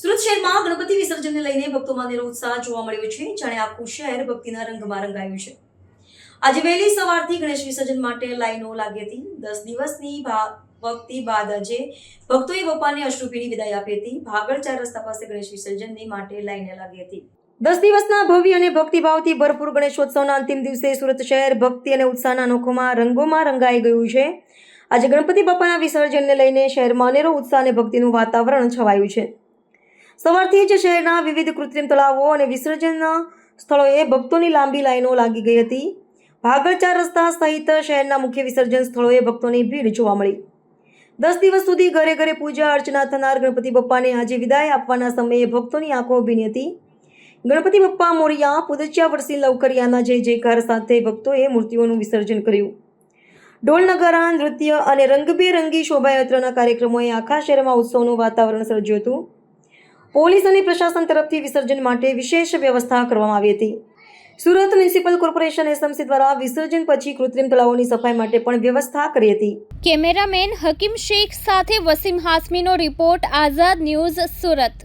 સુરત શહેરમાં ગણપતિ વિસર્જનને લઈને ભક્તોમાં નેરો ઉત્સાહ જોવા મળ્યો છે, જાણે આખું શહેર ભક્તિના રંગમાં રંગાયું છે. આજે વહેલી સવારથી ગણેશ વિસર્જન માટે લાઈનો લાગી હતી. દસ દિવસની ભક્તિ બાદ આજે ભક્તોએ બપ્પાને અશ્રુભીની વિદાય આપી હતી. ભાગળ ચાર રસ્તા પાસે ગણેશ વિસર્જનની માટે લાઈને લાગી હતી. દસ દિવસના ભવ્ય અને ભક્તિભાવથી ભરપૂર ગણેશોત્સવના અંતિમ દિવસે સુરત શહેર ભક્તિ અને ઉત્સાહના અનોખોમાં રંગોમાં રંગાઈ ગયું છે. આજે ગણપતિ બાપાના વિસર્જનને લઈને શહેરમાં અનેરો ઉત્સાહ અને ભક્તિનું વાતાવરણ છવાયું છે. સવારથી જ શહેરના વિવિધ કૃત્રિમ તળાવો અને વિસર્જનના સ્થળોએ ભક્તોની લાંબી લાઈનો લાગી ગઈ હતી. ભાગળચાર રસ્તા સહિત શહેરના મુખ્ય વિસર્જન સ્થળોએ ભક્તોની ભીડ જોવા મળી. દસ દિવસ સુધી ઘરે ઘરે પૂજા અર્ચના થનાર ગણપતિ બપ્પાને આજે વિદાય આપવાના સમયે ભક્તોની આંખો ભીની હતી. ગણપતિ બપ્પા મોરિયા, પુદચ્યા વર્ષી લવકરિયાના જય જયકાર સાથે ભક્તોએ મૂર્તિઓનું વિસર્જન કર્યું. ઢોલ નૃત્ય અને રંગબેરંગી શોભાયાત્રાના કાર્યક્રમોએ આખા શહેરમાં ઉત્સવનું વાતાવરણ સર્જ્યું હતું. પોલીસ અને પ્રશાસન તરફથી વિસર્જન માટે વિશેષ વ્યવસ્થા કરવામાં આવી હતી. સુરત મ્યુનિસિપલ કોર્પોરેશન એસએમસી દ્વારા વિસર્જન પછી કૃત્રિમ તળાવોની સફાઈ માટે પણ વ્યવસ્થા કરી હતી. કેમેરામેન હકીમ શેખ સાથે વસીમ હાસમીનો રિપોર્ટ આઝાદ ન્યૂઝ સુરત.